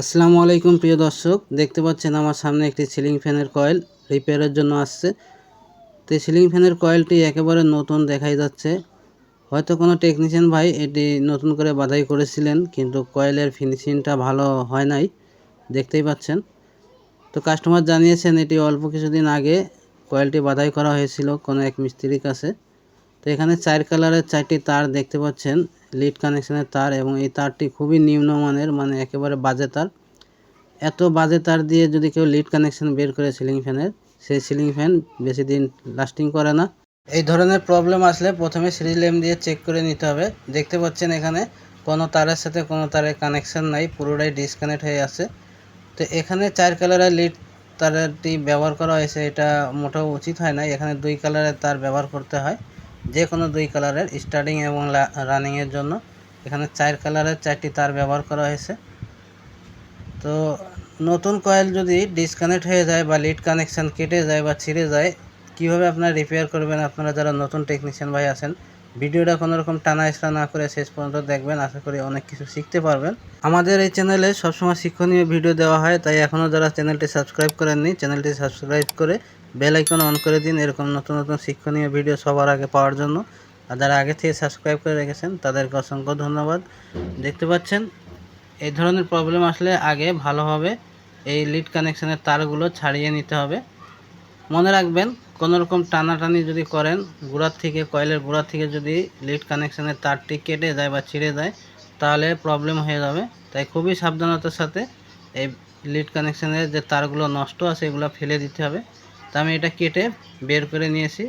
আসসালামু আলাইকুম, প্রিয় দর্শক। দেখতে পাচ্ছেন আমার সামনে একটি সিলিং ফ্যানের কয়েল রিপেয়ারের জন্য আসছে। তো সিলিং ফ্যানের কয়েলটি একেবারে নতুন দেখাই যাচ্ছে। হয়তো কোনো টেকনিশিয়ান ভাই এটি নতুন করে বাধাই করেছিলেন, কিন্তু কয়েলের ফিনিশিংটা ভালো হয় নাই, দেখতেই পাচ্ছেন। তো কাস্টমার জানিয়েছেন এটি অল্প কিছুদিন আগে কয়েলটি বাধাই করা হয়েছিল কোনো এক মিস্ত্রির কাছে। তো এখানে চার কালারের চারটি তার দেখতে পাচ্ছেন। লিড কানেকশনের তার এবং এই তারটি খুবই নিম্নমানের মানে একেবারে বাজে তার। এত বাজে তার দিয়ে যদি কেউ লিড কানেকশন বের করে সিলিং ফ্যানের, সেই সিলিং ফ্যান বেশি দিন লাস্টিং করে না। এই ধরনের প্রবলেম আসলে প্রথমে সিরিজ ল্যাম্প দিয়ে চেক করে নিতে হবে। দেখতে পাচ্ছেন এখানে কোনো তারের সাথে কোনো তারের কানেকশন নাই, পুরোটাই ডিসকানেক্ট হয়ে আছে। তো এখানে চার কালারের লিড তারটি ব্যবহার করা হয়েছে, এটা মোটেও উচিত হয় না এখানে দুই কালারের তার ব্যবহার করতে হয়। যে কোনো দুই কালারের স্টার্টিং এবং রানিংয়ের জন্য। এখানে চার কালারের চারটি তার ব্যবহার করা হয়েছে। তো নতুন কয়েল যদি ডিসকানেক্ট হয়ে যায় বা লিড কানেকশান কেটে যায় বা ছিঁড়ে যায়, কীভাবে আপনারা রিপেয়ার করবেন? আপনারা যারা নতুন টেকনিশিয়ান ভাই আছেন, ভিডিওটা কোনো রকম টানা ইসরা না করে শেষ পর্যন্ত দেখবেন। আশা করি অনেক কিছু শিখতে পারবেন। আমাদের এই চ্যানেলে সবসময় শিক্ষণীয় ভিডিও দেওয়া হয়, তাই এখনও যারা চ্যানেলটি সাবস্ক্রাইব করেননি চ্যানেলটি সাবস্ক্রাইব করে বেল আইকন অন করে দিন, এরকম নতুন নতুন শিক্ষণীয় ভিডিও সবার আগে পাওয়ার জন্য। আর যারা আগে থেকে সাবস্ক্রাইব করে রেখেছেন, তাদেরকে অসংখ্য ধন্যবাদ। দেখতে পাচ্ছেন, এই ধরনের প্রবলেম আসলে আগে ভালোভাবে এই লিড কানেকশানের তারগুলো ছাড়িয়ে নিতে হবে। মনে রাখবেন কোনো রকম টানাটানি যদি করেন, গোড়ার থেকে, কয়েলের গোড়ার থেকে যদি লিড কানেকশানের তারটি কেটে যায় বা ছিঁড়ে যায়, তাহলে প্রবলেম হয়ে যাবে। তাই খুবই সাবধানতার সাথে এই লিড কানেকশানের যে তারগুলো নষ্ট আছে, এগুলো ফেলে দিতে হবে। তা আমি এটা কেটে বের করে নিয়েছি।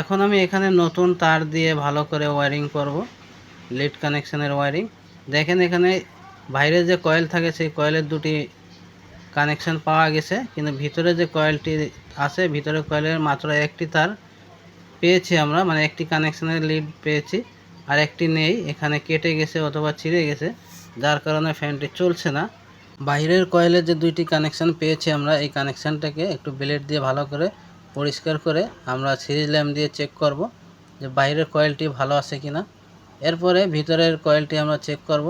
এখন আমি এখানে নতুন তার দিয়ে ভালো করে ওয়ারিং করব লিড কানেকশানের ওয়ারিং দেখেন এখানে বাইরে যে কয়েল থাকে, সেই কয়েলের দুটি কানেকশন পাওয়া গেছে, কিন্তু ভিতরে যে কয়েলটি আছে, ভিতরে কয়েলের মাত্র একটি তার পেয়েছি আমরা মানে একটি কানেকশনের লিড পেয়েছি, আর একটি নেই, এখানে কেটে গেছে অথবা ছিঁড়ে গেছে, যার কারণে ফ্যানটি চলছে না। বাইরের কয়েলের যে দুইটি কানেকশন পেয়েছি আমরা, এই কানেকশানটাকে একটু ব্লেড দিয়ে ভালো করে পরিষ্কার করে আমরা সিরিজ ল্যাম্প দিয়ে চেক করব যে বাইরের কয়েলটি ভালো আছে কি না এরপরে ভিতরের কয়েলটি আমরা চেক করব।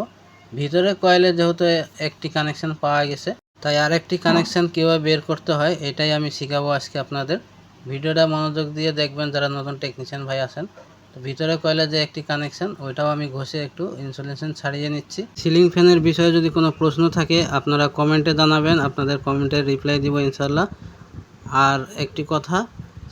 ভিতরের কয়েলে যেহেতু একটি কানেকশন পাওয়া গেছে, তাই আরেকটি কানেকশান কীভাবে বের করতে হয়, এটাই আমি শেখাবো আজকে আপনাদের। ভিডিওটা মনোযোগ দিয়ে দেখবেন যারা নতুন টেকনিশিয়ান ভাই আছেন। ভিতরে কয়লা যে একটি কানেকশান ওইটাও আমি ঘষে একটু ইনসুলেশন ছাড়িয়ে নিচ্ছি। সিলিং ফ্যানের বিষয়ে যদি কোনো প্রশ্ন থাকে, আপনারা কমেন্টে জানাবেন, আপনাদের কমেন্টে রিপ্লাই দিব ইনশাল্লাহ আর একটি কথা,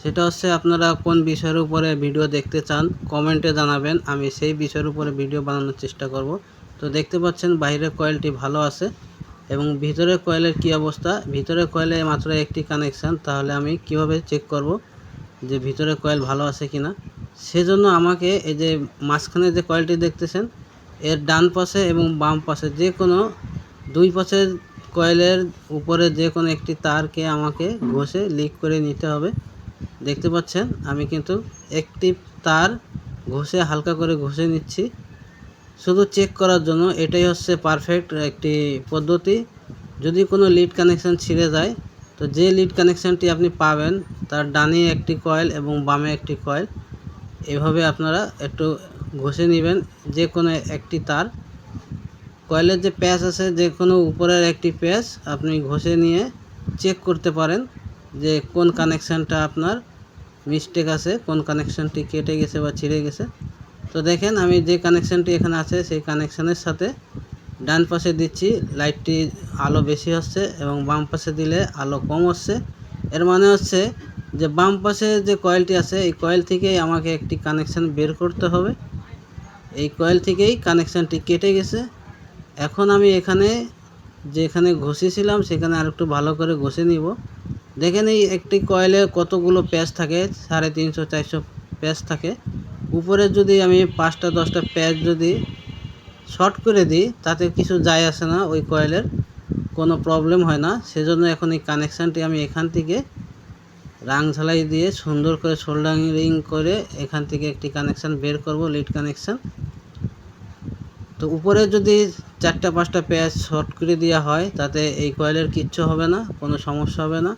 সেটা হচ্ছে আপনারা কোন বিষয়ের উপরে ভিডিও দেখতে চান কমেন্টে জানাবেন, আমি সেই বিষয়ের উপরে ভিডিও বানানোর চেষ্টা করব। তো দেখতে পাচ্ছেন বাইরের কয়েলটি ভালো আছে এবং ভিতরের কয়েলের কি অবস্থা? ভিতরের কয়েলে মাত্র একটি কানেকশান তাহলে আমি কীভাবে চেক করব যে ভিতরে কয়েল ভালো আছে কি না সেজন্য আমাকে এই যে মাঝখানে যে কয়েলটি দেখতেছেন, এর ডান পাশে এবং বাম পাশে যে কোনো দুই পাশের কয়েলের উপরে যে কোনো একটি তারকে আমাকে ঘষে লিক করে নিতে হবে। দেখতে পাচ্ছেন, আমি কিন্তু একটি তার ঘষে, হালকা করে ঘষে নিচ্ছি। শুধু চেক করার জন্য এটাই হচ্ছে পারফেক্ট একটি পদ্ধতি। যদি কোনো লিড কানেকশান ছিঁড়ে যায়, তো যে লিড কানেকশানটি আপনি পাবেন, তার ডানে একটি কয়েল এবং বামে একটি কয়েল। এভাবে আপনারা একটু ঘষে নেবেন, যে কোনো একটি তার। কয়েলের যে প্যাচ আছে, যে কোনো উপরের একটি প্যাচ আপনি ঘষে নিয়ে চেক করতে পারেন যে কোন কানেকশানটা আপনার মিস্টেক আছে, কোন কানেকশানটি কেটে গেছে বা ছিঁড়ে গেছে। তো দেখেন, আমি যে কানেকশানটি এখানে আছে, সেই কানেকশানের সাথে ডান পাশে দিচ্ছি লাইটটি আলো বেশি হচ্ছে এবং বাম পাশে দিলে আলো কম হচ্ছে এর মানে হচ্ছে যে বাম পাশে যে কয়েলটি আছে, এই কয়েল থেকেই আমাকে একটি কানেকশান বের করতে হবে। এই কয়েল থেকেই কানেকশানটি কেটে গেছে। এখন আমি এখানে যেখানে ঘষেছিলাম, সেখানে আর একটু ভালো করে ঘষে নিব। দেখেন এই একটি কয়েলে কতগুলো প্যাচ থাকে, সাড়ে তিনশো, চারশো প্যাচ থাকে। উপরে যদি আমি পাঁচটা, দশটা প্যাচ যদি শর্ট করে দিই, তাতে কিছু যায় আসে না ওই কয়েলের। কোনো প্রবলেম হয় না। সেজন্য এখন এই কানেকশানটি আমি এখান থেকে রাং ঝালাই দিয়ে সুন্দর করে সোল্ডারিং করে এখান থেকে একটি কানেকশান বের করব লিড কানেকশান। তো উপরে যদি চারটা পাঁচটা প্যাচ শর্ট করে দেওয়া হয়, তাতে এই কয়েলের কিচ্ছু হবে না, কোনো সমস্যা হবে না।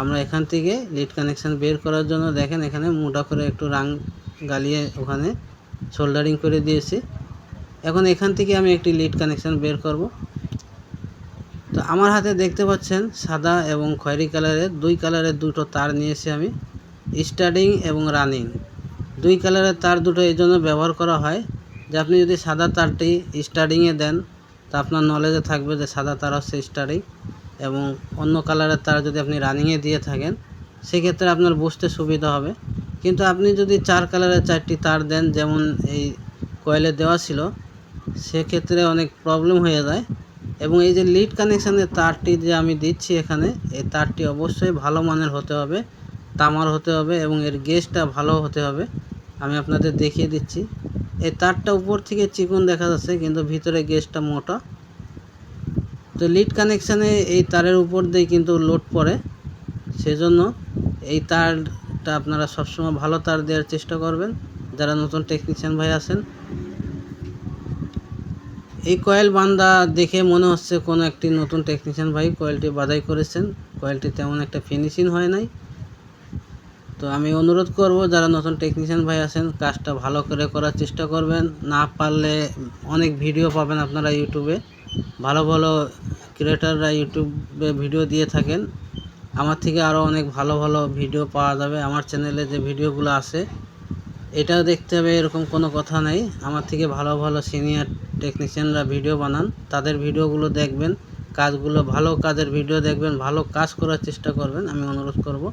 আমরা এখান থেকে লিড কানেকশান বের করার জন্য দেখেন এখানে মোটা করে একটু রাং গালিয়ে ওখানে সোল্ডারিং করে দিয়েছি। এখন এখান থেকে আমি একটি লিড কানেকশান বের করব। আমার হাতে দেখতে পাচ্ছেন সাদা এবং খয়েরি কালারের, দুই কালারের দুটো তার নিয়েছি আমি। স্টার্টিং এবং রানিং। দুই কালারের তার দুটো এই জন্য ব্যবহার করা হয়। যে আপনি যদি সাদা তারটি স্টার্টিংয়ে দেন, তা আপনার নলেজে থাকবে যে সাদা তার হচ্ছে স্টার্টিং এবং অন্য কালারের তার যদি আপনি রানিংয়ে দিয়ে থাকেন, সেক্ষেত্রে আপনার বুঝতে সুবিধা হবে। কিন্তু আপনি যদি চার কালারের চারটি তার দেন, যেমন এই কয়েলে দেওয়া ছিল, সেক্ষেত্রে অনেক প্রবলেম হয়ে যায়। এবং এই যে লিড কানেকশানের তারটি যে আমি দিচ্ছি এখানে, এই তারটি অবশ্যই ভালো মানের হতে হবে, তামার হতে হবে এবং এর গেজটা ভালো হতে হবে। আমি আপনাদের দেখিয়ে দিচ্ছি। এই তারটা উপর থেকে চিকন দেখা যাচ্ছে, কিন্তু ভিতরে গেজটা মোটা। তো লিড কানেকশানে এই তারের উপর দিয়ে কিন্তু লোড পড়ে। সেজন্য এই তারটা আপনারা সবসময় ভালো তার দেওয়ার চেষ্টা করবেন। যারা নতুন টেকনিশিয়ান ভাই আছেন এই কয়েল বান্দা দেখে মনে হচ্ছে কোনো একটি নতুন টেকনিশিয়ান ভাই কয়েলটি বাধাই করেছেন। কয়েলটি তেমন একটা ফিনিশিং হয় নাই। তো আমি অনুরোধ করব, যারা নতুন টেকনিশিয়ান ভাই আছেন, কাজটা ভালো করে করার চেষ্টা করবেন। না পারলে অনেক ভিডিও পাবেন আপনারা ইউটিউবে ভালো ভালো ক্রিয়েটাররা ইউটিউবে ভিডিও দিয়ে থাকেন। আমার থেকে আরও অনেক ভালো ভালো ভিডিও পাওয়া যাবে। আমার চ্যানেলে যে ভিডিওগুলো আছে, এটাও দেখতে হবে, এরকম কোনো কথা নেই। আমার থেকে ভালো ভালো সিনিয়র টেকনিশিয়ানরা ভিডিও বানান, তাদের ভিডিওগুলো দেখবেন, কাজগুলো ভালো কাজের ভিডিও দেখবেন, ভালো কাজ করার চেষ্টা করবেন, আমি অনুরোধ করব।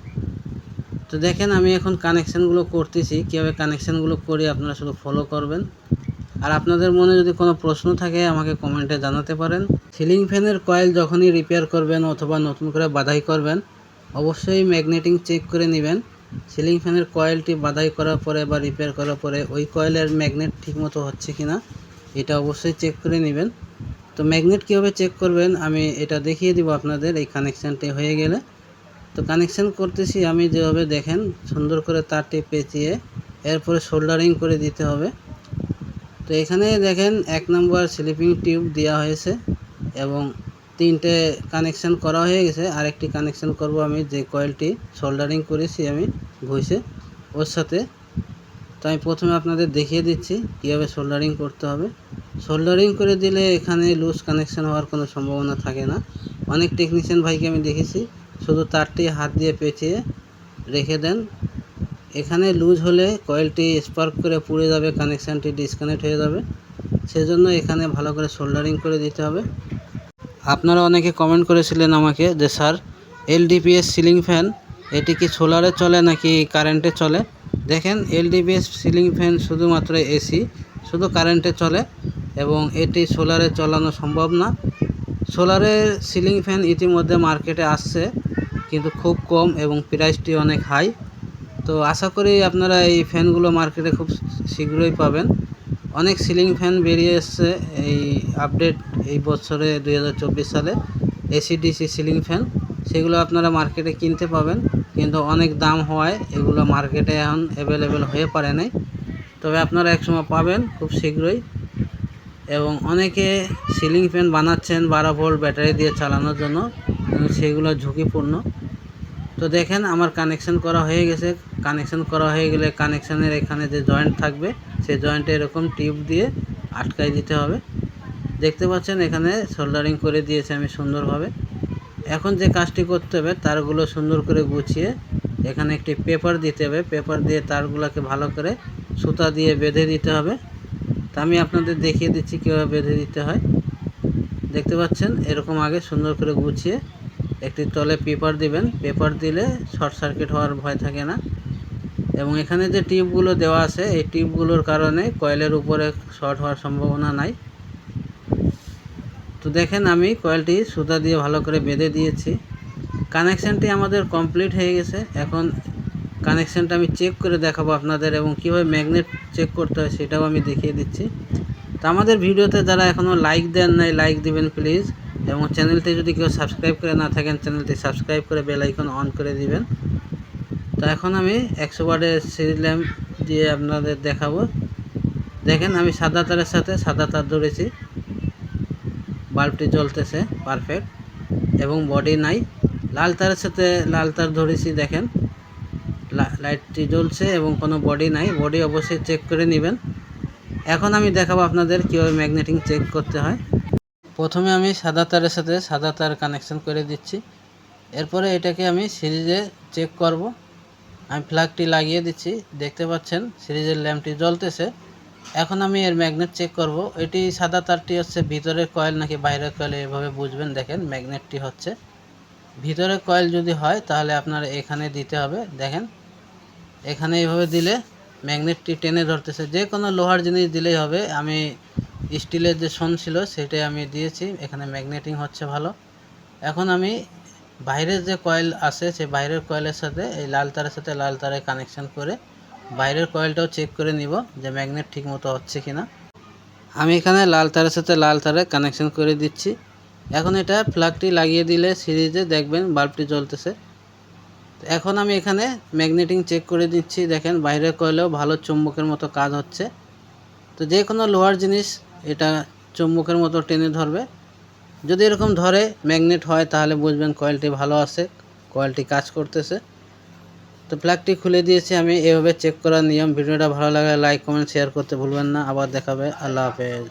তো দেখেন আমি এখন কানেকশানগুলো করতেছি, কীভাবে কানেকশানগুলো করি আপনারা শুধু ফলো করবেন। আর আপনাদের মনে যদি কোনো প্রশ্ন থাকে, আমাকে কমেন্টে জানাতে পারেন। সিলিং ফ্যানের কয়েল যখনই রিপেয়ার করবেন অথবা নতুন করে বাধাই করবেন, অবশ্যই ম্যাগনেটিং চেক করে নেবেন। সিলিং ফ্যানের কয়েলটি বাধাই করার পরে বা রিপেয়ার করার পরে ওই কয়েলের ম্যাগনেট ঠিকমতো হচ্ছে কি না এটা অবশ্যই চেক করে নেবেন। তো ম্যাগনেট কীভাবে চেক করবেন? আমি এটা দেখিয়ে দিব আপনাদের, এই কানেকশানটি হয়ে গেলে। তো কানেকশান করতেছি আমি যেভাবে দেখেন, সুন্দর করে তারটি পেঁচিয়ে এরপরে সোল্ডারিং করে দিতে হবে। তো এখানে দেখেন, এক নম্বর স্লিপিং টিউব দেওয়া হয়েছে এবং তিনটে কানেকশান করা হয়ে গেছে। আরেকটি কানেকশান করব আমি, যে কয়েলটি সোল্ডারিং করেছি আমি ঘষে। ওর সাথে তো আমি প্রথমে আপনাদের দেখিয়ে দিচ্ছি, কীভাবে সোল্ডারিং করতে হবে। সোল্ডারিং করে দিলে এখানে লুজ কানেকশান হওয়ার কোনো সম্ভাবনা থাকে না। অনেক টেকনিশিয়ান ভাইকে আমি দেখেছি, শুধু তারটি হাত দিয়ে পেঁচিয়ে রেখে দেন। এখানে লুজ হলে কয়েলটি স্পার্ক করে পুড়ে যাবে কানেকশানটি ডিসকানেক্ট হয়ে যাবে। সেজন্য এখানে ভালো করে সোল্ডারিং করে দিতে হবে। আপনারা অনেকে কমেন্ট করেছিলেন আমাকে যে, স্যার এলডিপিএস সিলিং ফ্যান এটি কি সোলারে চলে নাকি কারেন্টে চলে? দেখেন এলডিপিএস সিলিং ফ্যান শুধুমাত্র এসি, শুধু কারেন্টে চলে এবং এটি সোলারে চালানো সম্ভব না। সোলারের সিলিং ফ্যান ইতিমধ্যে মার্কেটে আসছে, কিন্তু খুব কম এবং প্রাইসটি অনেক হাই। তো আশা করি আপনারা এই ফ্যানগুলো মার্কেটে খুব শীঘ্রই পাবেন। অনেক সিলিং ফ্যান বেরিয়ে এসছে এই আপডেট এই বছরে দু হাজার চব্বিশ সালে, এসিডিসি সিলিং ফ্যান। সেগুলো আপনারা মার্কেটে কিনতে পাবেন। কিন্তু অনেক দাম হওয়ায় এগুলো মার্কেটে এখন অ্যাভেলেবেল হয়ে পারে নাই। তবে আপনারা একসময় পাবেন খুব শীঘ্রই। এবং অনেকে সিলিং ফ্যান বানাচ্ছেন বারো ভোল্ট ব্যাটারি দিয়ে চালানোর জন্য সেগুলো ঝুঁকিপূর্ণ। তো দেখেন আমার কানেকশন করা হয়ে গেছে। কানেকশন করা হয়ে গেলে কানেকশানের এখানে যে জয়েন্ট থাকবে সেই জয়েন্টে এরকম টিউব দিয়ে আটকাই দিতে হবে। দেখতে পাচ্ছেন এখানে সোল্ডারিং করে দিয়েছে আমি সুন্দরভাবে। এখন যে কাজটি করতে হবে, তারগুলো সুন্দর করে গুছিয়ে এখানে একটি পেপার দিতে হবে। পেপার দিয়ে তারগুলোকে ভালো করে সুতা দিয়ে বেঁধে দিতে হবে। তা আমি আপনাদের দেখিয়ে দিচ্ছি কীভাবে বেঁধে দিতে হয়। দেখতে পাচ্ছেন, এরকম আগে সুন্দর করে গুছিয়ে একটি তলে পেপার দিবেন। পেপার দিলে শর্ট সার্কিট হওয়ার ভয় থাকে না। এবং এখানে যে টিপগুলো দেওয়া আছে, এই টিপগুলোর কারণে কয়েলের উপরে শর্ট হওয়ার সম্ভাবনা নাই। তো দেখেন আমি কয়েলটি সুতা দিয়ে ভালো করে বেঁধে দিয়েছি। কানেকশানটি আমাদের কমপ্লিট হয়ে গেছে। এখন কানেকশানটা আমি চেক করে দেখাবো আপনাদের এবং কীভাবে ম্যাগনেট চেক করতে হয় সেটাও আমি দেখিয়ে দিচ্ছি। তো আমাদের ভিডিওতে যারা এখনও লাইক দেন নাই, লাইক দিবেন প্লিজ এবং চ্যানেলটি যদি কেউ সাবস্ক্রাইব করে না থাকেন, চ্যানেলটি সাবস্ক্রাইব করে বেল আইকন অন করে দিবেন। তো এখন আমি একশো ওয়ার্ডের সিরিজ ল্যাম্প দিয়ে আপনাদের দেখাবো। দেখেন আমি সাদা তারের সাথে সাদা তার ধরেছি। বাল্বটি জ্বলতেছে পারফেক্ট এবং বডি নাই। লাল তারের সাথে লাল তার ধরেছি, দেখেন। লাইটটি জ্বলছে এবং কোনো বডি নাই। বডি অবশ্যই চেক করে নেবেন। এখন আমি দেখাবো আপনাদের কীভাবে ম্যাগনেটিং চেক করতে হয়। প্রথমে আমি সাদা তারের সাথে সাদা তার কানেকশন করে দিচ্ছি। এরপরে এটাকে আমি সিরিজে চেক করব। আমি ফ্ল্যাগটি লাগিয়ে দিচ্ছি। দেখতে পাচ্ছেন, সিরিজের ল্যাম্পটি জ্বলতেছে। এখন আমি এর ম্যাগনেট চেক করব। এটি সাদা তারটি হচ্ছে ভিতরের কয়েল নাকি বাইরের কয়েল এভাবে বুঝবেন। দেখেন ম্যাগনেটটি হচ্ছে ভিতরের কয়েল যদি হয়, তাহলে আপনার এখানে দিতে হবে। দেখেন, এখানে এইভাবে দিলে ম্যাগনেটটি টেনে ধরতেছে। যে কোনো লোহার জিনিস দিলেই হবে। আমি স্টিলের যে শোন ছিল, সেটাই আমি দিয়েছি। এখানে ম্যাগনেটিং হচ্ছে ভালো। এখন আমি বাইরের যে কয়েল আছে সেই বাইরের কয়েলের সাথে, এই লাল তারের সাথে লাল তারের কানেকশন করে বাইরের কয়েলটাও চেক করে নিব যে ম্যাগনেট ঠিক মতো হচ্ছে কিনা। আমি এখানে লাল তারের সাথে লাল তারে কানেকশন করে দিচ্ছি। এখন এটা প্লাগটি লাগিয়ে দিলে সিরিজে দেখবেন বাল্বটি জ্বলতেছে। এখন আমি এখানে ম্যাগনেটিং চেক করে দিচ্ছি। দেখেন বাইরের কয়েলেও ভালো চুম্বকের মতো কাজ হচ্ছে। তো যে কোনো লোহার জিনিস এটা চুম্বকের মতো টেনে ধরবে। যদি এরকম ধরে ম্যাগনেট হয় তাহলে বুঝবেন কয়েলটি ভালো আছে, কয়েলটি কাজ করতেছে। তো প্লাগটি খুলে দিয়েছি আমি, এভাবে চেক করার নিয়ম। ভিডিওটা ভালো লাগে লাইক কমেন্ট শেয়ার করতে ভুলবেন না। আবার দেখাবে। আল্লাহ হাফেজ।